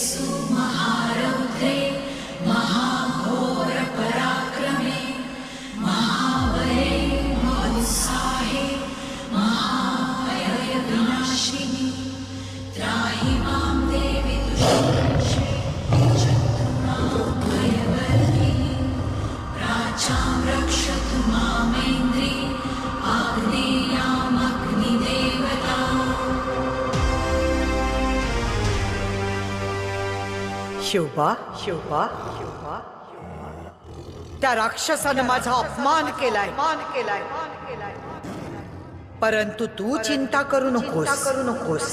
नमस्तेऽस्तु महारौद्रे महाघोरपराक्रमे महाबले महोत्साहे महाभयविनाशिनि त्राहि मां देवि दुष्टरक्षे शत्रूणां प्राचां रक्षतु मामेन्द्री शिवबा शिवबा शिवबा त्या राक्षसानं माझा अपमान केलाय. अपमान केलाय परंतु तू चिंता करू नकोस. करू नकोस.